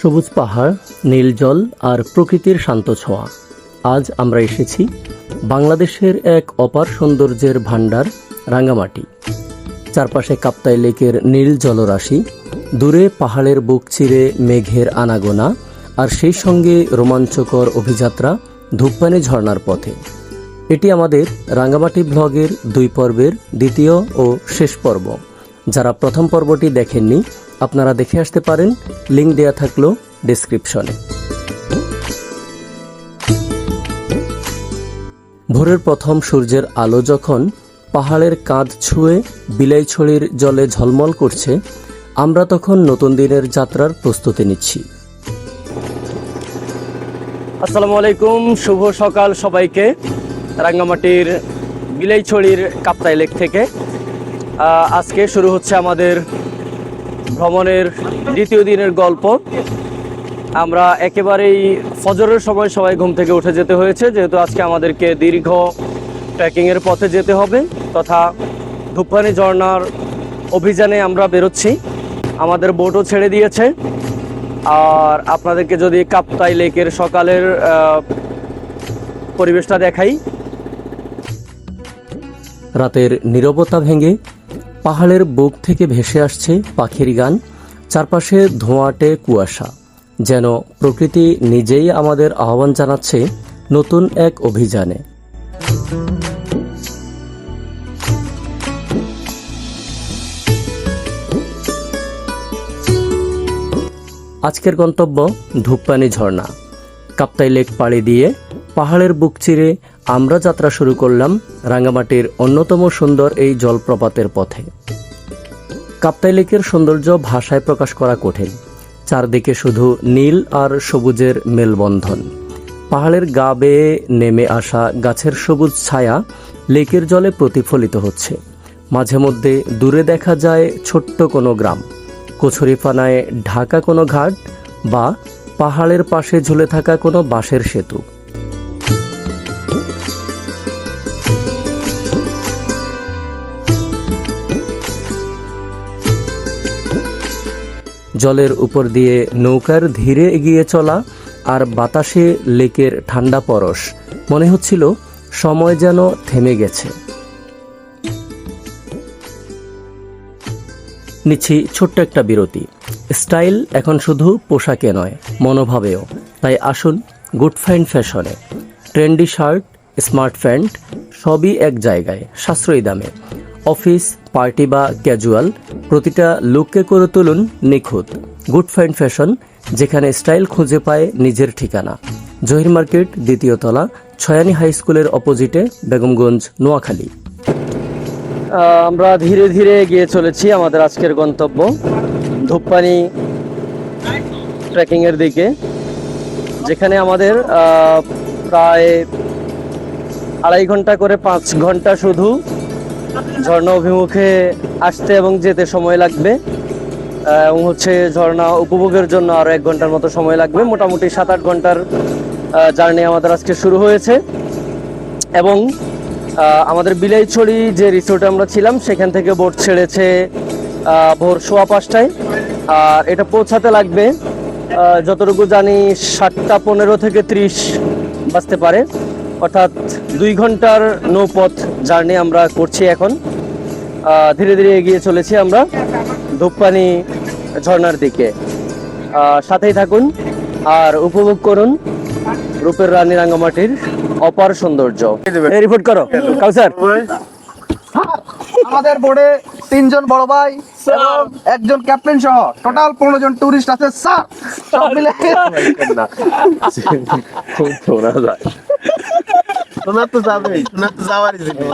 সবুজ পাহাড়, নীল জল আর প্রকৃতির শান্ত ছোঁয়া। আজ আমরা এসেছি বাংলাদেশের এক অপার সৌন্দর্যের ভাণ্ডার, রাঙ্গামাটি। চারপাশে কাপ্তাই লেকের নীল জলরাশি, দূরে পাহাড়ের বুক চিরে মেঘের আনাগোনা, আর সেই সঙ্গে রোমাঞ্চকর অভিযাত্রা ধূপপানি ঝর্ণার পথে। এটি আমাদের রাঙ্গামাটি ব্লগের দুই পর্বের দ্বিতীয় ও শেষ পর্ব। যারা প্রথম পর্বটি দেখেননি আপনারা দেখে আসতে পারেন। লিঙ্ক দেয়া থাকল ডেসক্রিপশনে। ভোরের প্রথম সূর্যের আলো যখন পাহাড়ের কাঁধ ছুঁয়ে বিলাইছড়ির জলে ঝলমল করছে, আমরা তখন নতুন দিনের যাত্রার প্রস্তুতি নিচ্ছি। আসসালামু আলাইকুম, শুভ সকাল সবাইকে রাঙ্গামাটির বিলাইছড়ির কাপ্তাই লেক থেকে। আজকে শুরু হচ্ছে আমাদের ভ্রমণের দ্বিতীয় দিনের গল্প। আমরা একেবারেই ফজরের সময় সবাই ঘুম থেকে উঠে যেতে হয়েছে, যেহেতু আজকে আমাদেরকে দীর্ঘ ট্রেকিংয়ের পথে যেতে হবে তথা ধূপখানি ঝর্ণার অভিযানে আমরা বেরোচ্ছি। আমাদের বোটও ছেড়ে দিয়েছে। আর আপনাদেরকে যদি কাপ্তাই লেকের সকালের পরিবেশটা দেখাই। রাতের নিরবতা ভেঙে পাহাড়ের বুক থেকে ভেসে আসছে পাখির গান, চারপাশে ধোঁয়াটে কুয়াশা, যেন প্রকৃতি নিজেই আমাদের আহ্বান জানাচ্ছে নতুন এক অভিযানে। আজকের গন্তব্য ধূপপানি ঝর্ণা, কাপ্তাই লেক পাড়ি দিয়ে পাহাড়ের বুক চিরে আমরা যাত্রা শুরু করলাম রাঙ্গামাটির অন্যতম সুন্দর এই জলপ্রপাতের পথে। কাপ্তাই লেকের সৌন্দর্য ভাষায় প্রকাশ করা কঠিন। চারদিকে শুধু নীল আর সবুজের মেলবন্ধন। পাহাড়ের গা বেয়ে নেমে আসা গাছের সবুজ ছায়া লেকের জলে প্রতিফলিত হচ্ছে। মাঝে মধ্যে দূরে দেখা যায় ছোট্ট কোনো গ্রাম। কচুরিপানায় ঢাকা কোনো ঘাট বা পাহাড়ের পাশে ঝুলে থাকা কোনো বাঁশের সেতু। জলের উপর দিয়ে নৌকার ধীরে এগিয়ে চলা আর বাতাসে লেকের ঠান্ডা পরশ। মনে হচ্ছিল সময় যেন থেমে গেছে। নিচ্ছি ছোট্ট একটা বিরতি। স্টাইল এখন শুধু পোশাকে নয়, মনোভাবেও। তাই আসুন গুড ফাইন ফ্যাশনে। ট্রেন্ডি শার্ট, স্মার্ট প্যান্ট, সবই এক জায়গায়, সাশ্রয়ী দামে। অফিস, পার্টি বা ক্যাজুয়াল, প্রতিটা লুককে করে তুলুন নিখুঁত। গুড ফাইন ফ্যাশন যেখানে স্টাইল খুঁজে পায় নিজের ঠিকানা। জহির মার্কেট, দ্বিতীয় তলা, ছয়ানি হাই স্কুলের অপোজিটে, বেগমগঞ্জ, নোয়াখালী। আমরা ধীরে ধীরে গিয়ে চলেছি আমাদের আজকের গন্তব্য ধূপপানি ট্রেকিংয়ের দিকে, যেখানে আমাদের প্রায় আড়াই ঘণ্টা করে পাঁচ ঘণ্টা শুধু ঝর্ণা অভিমুখে আসতে এবং যেতে সময় লাগবে। এবং হচ্ছে ঝর্ণা উপভোগের জন্য আরও এক ঘণ্টার মতো সময় লাগবে। মোটামুটি সাত আট ঘণ্টার জার্নি আমাদের আজকে শুরু হয়েছে। এবং আমাদের বিলাইছড়ি যে রিসোর্টে আমরা ছিলাম, সেখান থেকে বোট ছেড়েছে ভোর সোয়া পাঁচটায়। আর এটা পৌঁছাতে লাগবে যতটুকু জানি সাতটা পনেরো থেকে ত্রিশ বাজতে পারে। অর্থাৎ দুই ঘণ্টার নৌপথ জার্নি আমরা করছি এখন। ধীরে ধীরে এগিয়ে চলেছি আমরা ধূপপানি ঝর্ণার দিকে। আহ, সাথেই থাকুন আর উপভোগ করুন রূপের রানী রাঙ্গামাটির অপার সৌন্দর্য। রিপোর্ট করো। কাউসার আমাদের বোর্ডে তিনজন বড় ভাই একজন ক্যাপ্টেন সহ টোটাল পনেরো জন টুরিস্ট আছে স্যার। সব মিলে শোনা তো যাবে শোনা তো যাওয়ারই জিনিস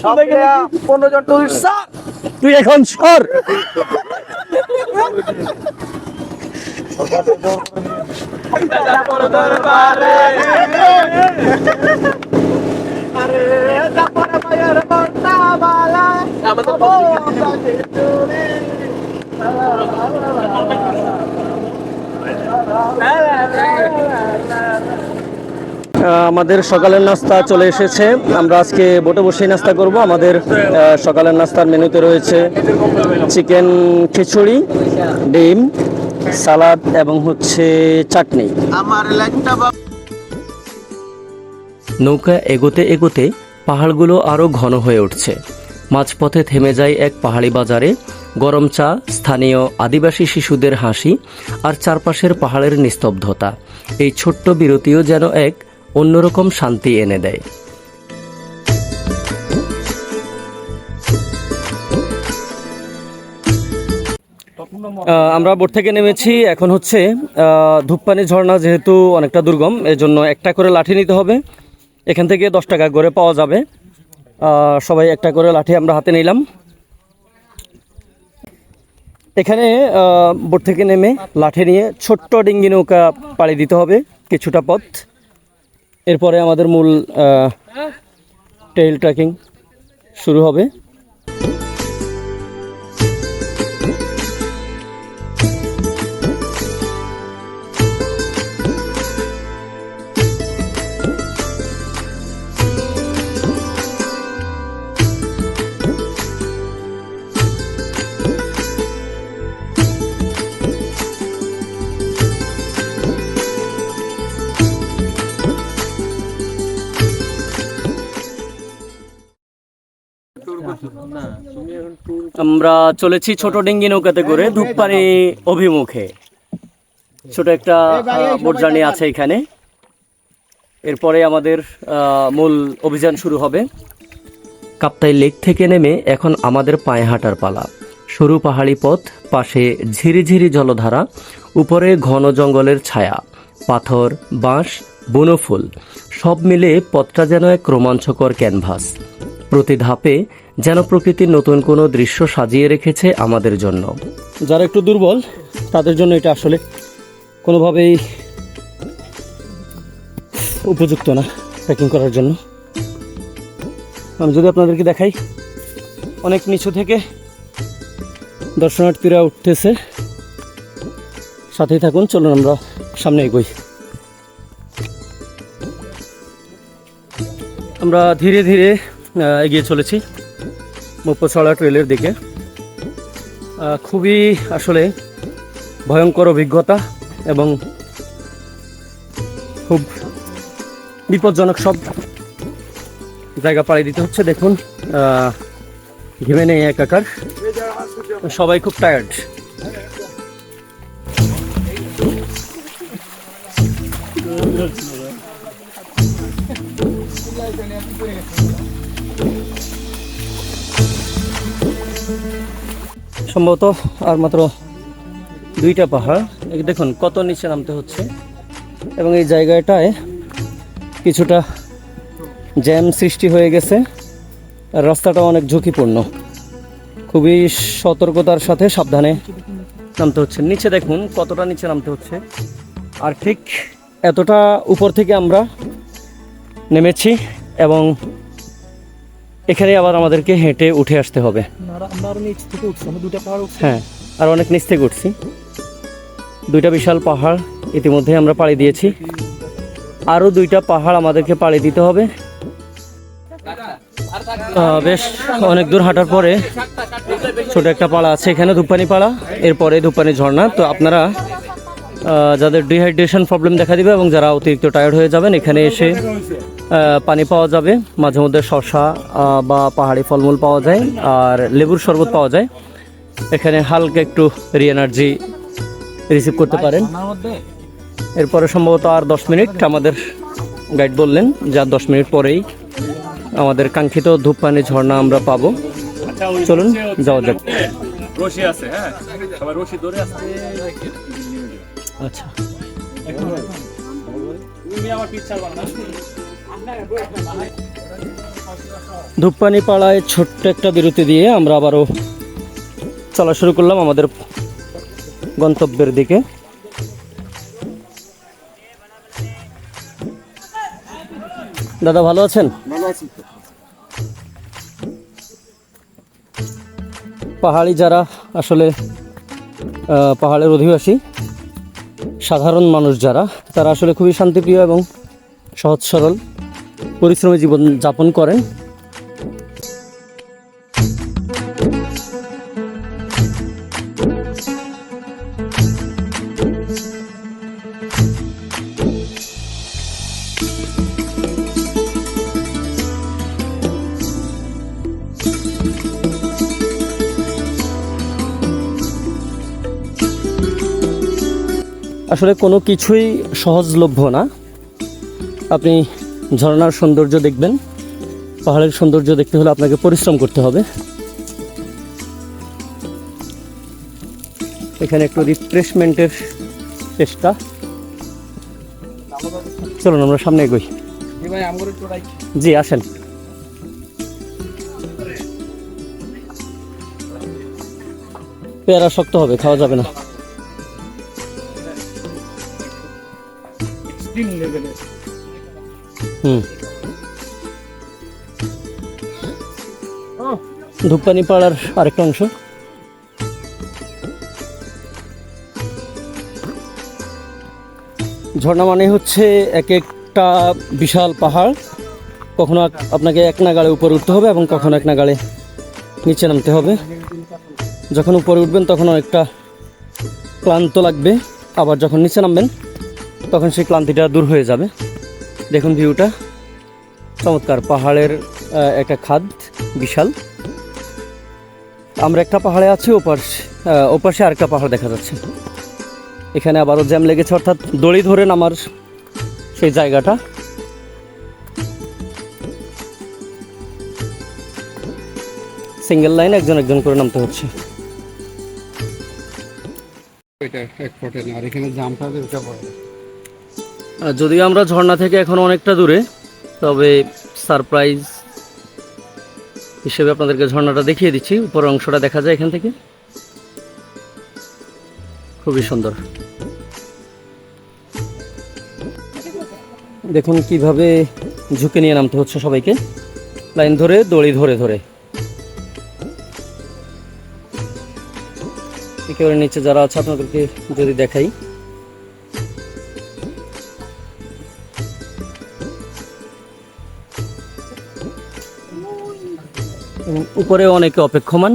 সব মিলে পনেরো জন টুরিস্ট স্যার। তুই এখন সর। আহ, আমাদের সকালের নাস্তা চলে এসেছে। আমরা আজকে বোটে বসেই নাস্তা করব। আমাদের সকালের নাস্তার মেনুতে রয়েছে চিকেন খিচুড়ি ডিম সালাদ এবং হচ্ছে চাটনি। আমার নৌকা এগোতে এগোতে পাহাড়গুলো আরও ঘন হয়ে উঠছে। মাঝপথে থেমে যায় এক পাহাড়ি বাজারে। গরম চা স্থানীয় আদিবাসী শিশুদের হাসি আর চারপাশের পাহাড়ের নিস্তব্ধতা। এই ছোট্ট বিরতিও যেন এক অন্যরকম শান্তি এনে দেয়। আমরা বোট থেকে নেমেছি। এখন হচ্ছে ধূপপানি ঝর্ণা যেহেতু অনেকটা দুর্গম, এজন্য একটা করে লাঠি নিতে হবে। এখান থেকে দশ টাকা করে পাওয়া যাবে। সবাই একটা করে লাঠি আমরা হাতে নিলাম। এখানে বোট থেকে নেমে লাঠি নিয়ে ছোট্ট ডিঙ্গি নৌকা পাড়ি দিতে হবে, কিছুটা পথ। এরপরে আমাদের মূল টেইল ট্র্যাকিং শুরু হবে। আমরা চলেছি ছোট ডিঙ্গি নৌকাতে করে ধূপপানি অভিমুখে। ছোট একটা বোট জার্নি আছে এখানে। এরপরে আমাদের মূল অভিযান শুরু হবে। কাপ্তাই লেক থেকে নেমে এখন আমাদের পায়ে হাঁটার পালা। সরু পাহাড়ি পথ পাশে ঝিরিঝিরি জলধারা উপরে ঘন জঙ্গলের ছায়া পাথর বাঁশ বনফুল সব মিলে পথটা যেন এক রোমাঞ্চকর ক্যানভাস। প্রতি ধাপে যেন প্রকৃতির নতুন কোনো দৃশ্য সাজিয়ে রেখেছে আমাদের জন্য। যারা একটু দুর্বল, তাদের জন্য এটা আসলে কোনোভাবেই উপযুক্ত না প্যাকিং করার জন্য। আমি যদি আপনাদেরকে দেখাই, অনেক নিচু থেকে দর্শনার্থীরা উঠতেছে। সাথেই থাকুন, চলুন আমরা সামনে এগোই। আমরা ধীরে ধীরে এগিয়ে চলেছি। মুপ্পছড়া ট্রেলের দিকে খুবই আসলে ভয়ঙ্কর অভিজ্ঞতা এবং খুব বিপজ্জনক সব জায়গা পাড়ি দিতে হচ্ছে। দেখুন ঘেমে নেই একাকার। সবাই খুব টায়ার্ড সম্ভবত আর মাত্র দুইটা পাহাড়। দেখুন, কত নিচে নামতে হচ্ছে। এবং এই জায়গাটায় কিছুটা জ্যাম সৃষ্টি হয়ে গেছে। আর রাস্তাটা অনেক ঝুঁকিপূর্ণ। খুবই সতর্কতার সাথে সাবধানে নামতে হচ্ছে। নিচে দেখুন, কতটা নিচে নামতে হচ্ছে। আর ঠিক এতটা উপর থেকে আমরা নেমেছি এবং এখানে আবার আমাদেরকে হেঁটে উঠে আসতে হবে। আমরা আরও নিচ থেকে উঠছি আমরা দুটা পাহাড় উঠছি। হ্যাঁ আর অনেক নিচ থেকে উঠছি। দুইটা বিশাল পাহাড় ইতিমধ্যে আমরা পাড়ি দিয়েছি। আরও দুইটা পাহাড় আমাদেরকে পাড়ি দিতে হবে। বেশ অনেক দূর হাঁটার পরে ছোট একটা পাড়া আছে এখানে ধূপপানি পাড়া। এরপরে ধূপপানি ঝর্ণা। তো আপনারা যাদের ডিহাইড্রেশন প্রবলেম দেখা দিবে এবং যারা অতিরিক্ত টায়ার্ড হয়ে যাবেন এখানে এসে পানি পাওয়া যাবে। মাঝে মধ্যে শশা বা পাহাড়ি ফলমূল পাওয়া যায় আর লেবুর শরবত পাওয়া যায়। এখানে হালকা একটু রি এনার্জি রিসিভ করতে পারেন। এরপরে সম্ভবত আর দশ মিনিট আমাদের গাইড বললেন যে আর দশ মিনিট পরেই আমাদের কাঙ্ক্ষিত ধূপপানি ঝর্ণা আমরা পাবো। চলুন যাওয়া যাক। হ্যাঁ? আচ্ছা। ধূপপানি পাড়ায় ছোট্ট একটা বিরতি দিয়ে আমরা আবারও চলা শুরু করলাম আমাদের গন্তব্যের দিকে। দাদা ভালো আছেন? পাহাড়ি যারা আসলে পাহাড়ের অধিবাসী সাধারণ মানুষ যারা তারা আসলে খুবই শান্তিপ্রিয় এবং সহজ সরল। পরিশ্রমে জীবন যাপন করেন। আসলে কোনো কিছুই সহজলভ্য না। আপনি ঝর্ণার সৌন্দর্য দেখবেন। পাহাড়ের সৌন্দর্য দেখতে হলে আপনাকে পরিশ্রম করতে হবে। এখানে একটু রিফ্রেশমেন্টের চেষ্টা। চলুন আমরা সামনে এগোই। জি আসেন। পেয়ারা শক্ত হবে খাওয়া যাবে না। ধূপপানি পাড়ার আরেকটা অংশ। ঝর্ণা মানে হচ্ছে এক একটা বিশাল পাহাড়। কখনো আপনাকে এক নাগাড়ে উপরে উঠতে হবে এবং কখনো এক নাগাড়ে নিচে নামতে হবে। যখন উপরে উঠবেন তখন অনেকটা ক্লান্ত লাগবে। আবার যখন নিচে নামবেন, তখন সেই ক্লান্তিটা দূর হয়ে যাবে। দেখুন ভিউটা। চমৎকার পাহাড়ের একটা খাদ বিশাল। আমরা একটা পাহাড়ে আছি আহ, ওপাশে আরেকটা পাহাড় দেখা যাচ্ছে। এখানে আবারও জ্যাম লেগেছে অর্থাৎ দড়ি ধরে নামার সেই জায়গাটা। সিঙ্গেল লাইন একজন একজন করে নামতে হচ্ছে। এটা এক ফুটে না আর এখানে জামটা যদিও আমরা ঝর্ণা থেকে এখন অনেকটা দূরে, তবে সারপ্রাইজ হিসেবে আপনাদেরকে ঝর্ণাটা দেখিয়ে দিচ্ছি। উপরের অংশটা দেখা যায় এখান থেকে। খুবই সুন্দর। দেখুন কীভাবে ঝুঁকে নিয়ে নামতে হচ্ছে সবাইকে। লাইন ধরে, দড়ি ধরে ধরে। একেবারে নিচে যারা আছে, আপনাদেরকে যদি দেখাই। উপরে অনেকে অপেক্ষমান।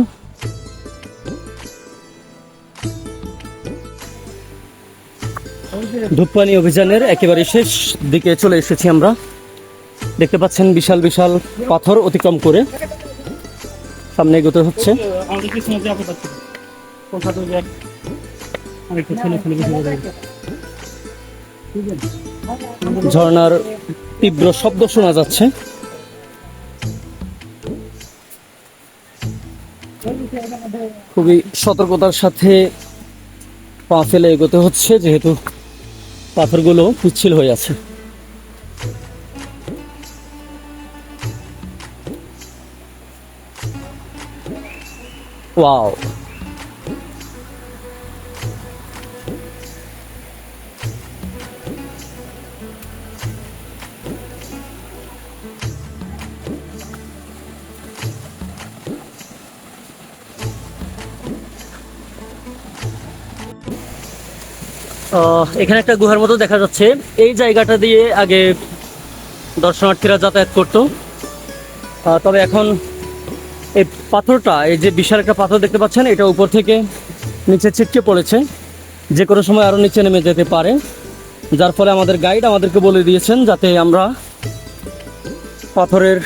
ধূপপানি অভিযানের একেবারে শেষ দিকে চলে এসেছি আমরা। দেখতে পাচ্ছেন বিশাল বিশাল পাথর অতিক্রম করে। সামনে এগোতে হচ্ছে। ঝর্ণার তীব্র শব্দ শোনা যাচ্ছে। খুবই সতর্কতার সাথে পা ফেলে এগোতে হচ্ছে যেহেতু পাথরগুলো পিচ্ছিল হয়ে আছে। ওয়াও। এখানে একটা গুহার মতো দেখা যাচ্ছে। এই জায়গাটা দিয়ে আগে দর্শনার্থীরা যাতায়াত করতো। তবে এখন এই পাথরটা, এই যে বিশাল একটা পাথর দেখতে পাচ্ছেন, এটা উপর থেকে নিচে ছিটকে পড়েছে। যে কোনো সময় আরও নিচে নেমে যেতে পারে। যার ফলে আমাদের গাইড আমাদেরকে বলে দিয়েছেন যাতে আমরা পাথরের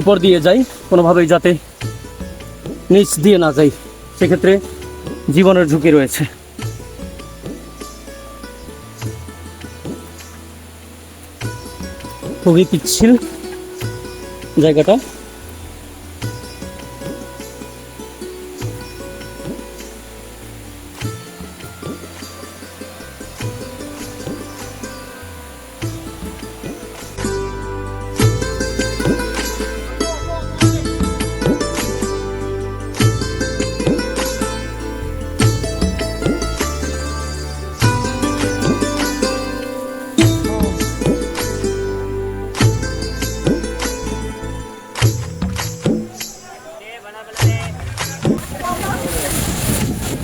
উপর দিয়ে যাই, কোনোভাবেই যাতে নিচ দিয়ে না যাই। সেক্ষেত্রে জীবনের ঝুঁকি রয়েছে। খুবই পিচ্ছিল জায়গাটা।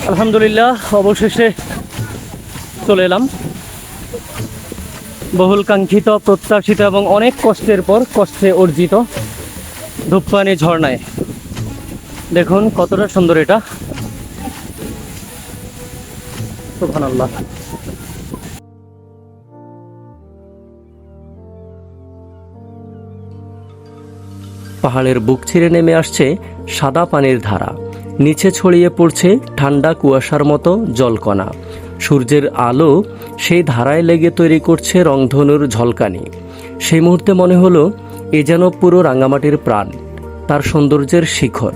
আলহামদুলিল্লাহ, অবশেষে চলে এলাম। বহুল কাঙ্ক্ষিত, প্রত্যাশিত এবং অনেক কষ্টের পর কষ্টে অর্জিত ধূপপানি ঝর্ণায়। দেখুন কতটা সুন্দর এটা। সুবহানাল্লাহ। পাহাড়ের বুক ছিঁড়ে নেমে আসছে সাদা পানির ধারা। নিচে ছড়িয়ে পড়ছে ঠান্ডা কুয়াশার মতো জলকণা। সূর্যের আলো সেই ধারায় লেগে তৈরি করছে রংধনুর ঝলকানি। সেই মুহূর্তে মনে হলো, এ যেন পুরো রাঙামাটির প্রাণ, তার সৌন্দর্যের শিখর।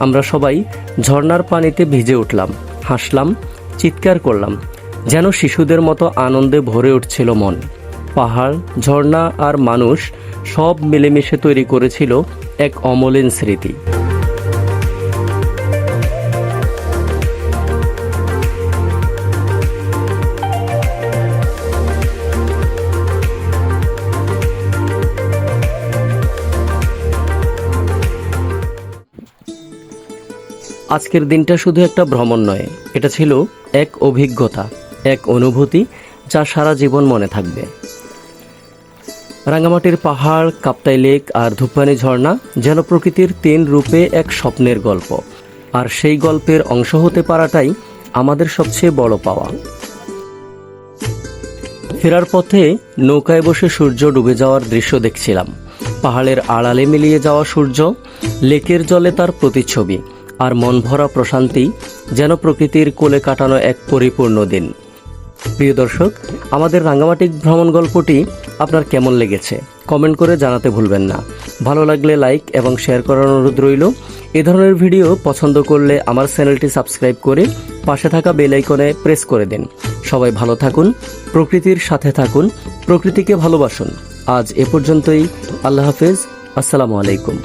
আমরা সবাই ঝর্নার পানিতে ভিজে উঠলাম, হাসলাম, চিৎকার করলাম, যেন শিশুদের মতো আনন্দে ভরে উঠছিল মন। পাহাড়, ঝর্ণা আর মানুষ সব মিলেমিশে তৈরি করেছিল এক অমলিন স্মৃতি। আজকের দিনটা শুধু একটা ভ্রমণ নয়, এটা ছিল এক অভিজ্ঞতা, এক অনুভূতি যা সারা জীবন মনে থাকবে। রাঙ্গামাটির পাহাড়, কাপ্তাই লেক আর ধূপপানি ঝর্ণা যেন প্রকৃতির তিন রূপে এক স্বপ্নের গল্প। আর সেই গল্পের অংশ হতে পারাটাই আমাদের সবচেয়ে বড় পাওয়া। ফেরার পথে নৌকায় বসে সূর্য ডুবে যাওয়ার দৃশ্য দেখছিলাম। পাহাড়ের আড়ালে মিলিয়ে যাওয়া সূর্য, লেকের জলে তার প্রতিচ্ছবি। আর মন ভরা প্রশান্তি যেন প্রকৃতির কোলে কাটানো এক পরিপূর্ণ দিন। প্রিয় দর্শক, আমাদের রাঙ্গামাটি ভ্রমণ গল্পটি আপনার কেমন লেগেছে? কমেন্ট করে জানাতে ভুলবেন না। ভালো লাগলে লাইক এবং শেয়ার করার অনুরোধ রইল। এ ধরনের ভিডিও পছন্দ করলে আমার চ্যানেলটি সাবস্ক্রাইব করে পাশে থাকা বেল আইকনে প্রেস করে দিন। সবাই ভালো থাকুন, প্রকৃতির সাথে থাকুন, প্রকৃতিকে ভালোবাসুন। আজ এ পর্যন্তই। আল্লাহ হাফেজ। আসসালামু আলাইকুম।